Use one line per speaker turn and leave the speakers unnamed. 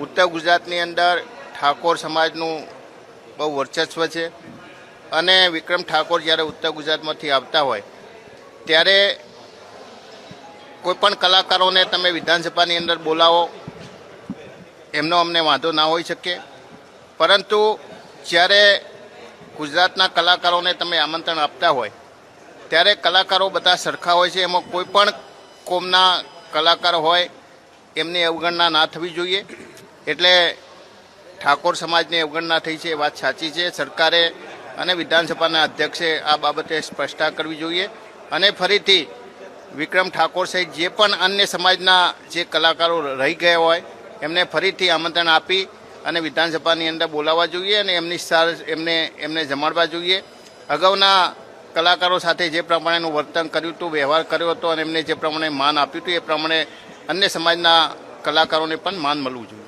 ઉત્તર ગુજરાતની અંદર ઠાકોર સમાજનું બહુ વર્ચસ્વ છે અને વિક્રમ ઠાકોર જ્યારે ઉત્તર ગુજરાતમાંથી આવતા હોય, ત્યારે કોઈપણ કલાકારોને તમે વિધાનસભાની અંદર બોલાવો, એમનો અમને વાંધો ના હોઈ શકે. પરંતુ જ્યારે ગુજરાતના કલાકારોને તમે આમંત્રણ આપતા હોય, ત્યારે કલાકારો બધા સરખા હોય છે. એમાં કોઈ પણ કોમના કલાકાર હોય, એમની અવગણના ના થવી જોઈએ. એટલે ઠાકોર સમાજની અવગણના થઈ છે, એ વાત સાચી છે. સરકારે અને વિધાનસભાના અધ્યક્ષે આ બાબતે સ્પષ્ટતા કરવી જોઈએ. અને ફરીથી વિક્રમ ઠાકોર સહિત જે પણ અન્ય સમાજના જે કલાકારો રહી ગયા હોય, એમને ફરીથી આમંત્રણ આપી અને વિધાનસભાની અંદર બોલાવવા જોઈએ અને એમની સાર એમને એમને જમાડવા જોઈએ. અગાઉના કલાકારો સાથે જે પ્રમાણેનું વર્તન કર્યું હતું, વ્યવહાર કર્યો હતો અને એમને જે પ્રમાણે માન આપ્યું હતું, એ પ્રમાણે અન્ય સમાજના કલાકારોને પણ માન મળવું જોઈએ.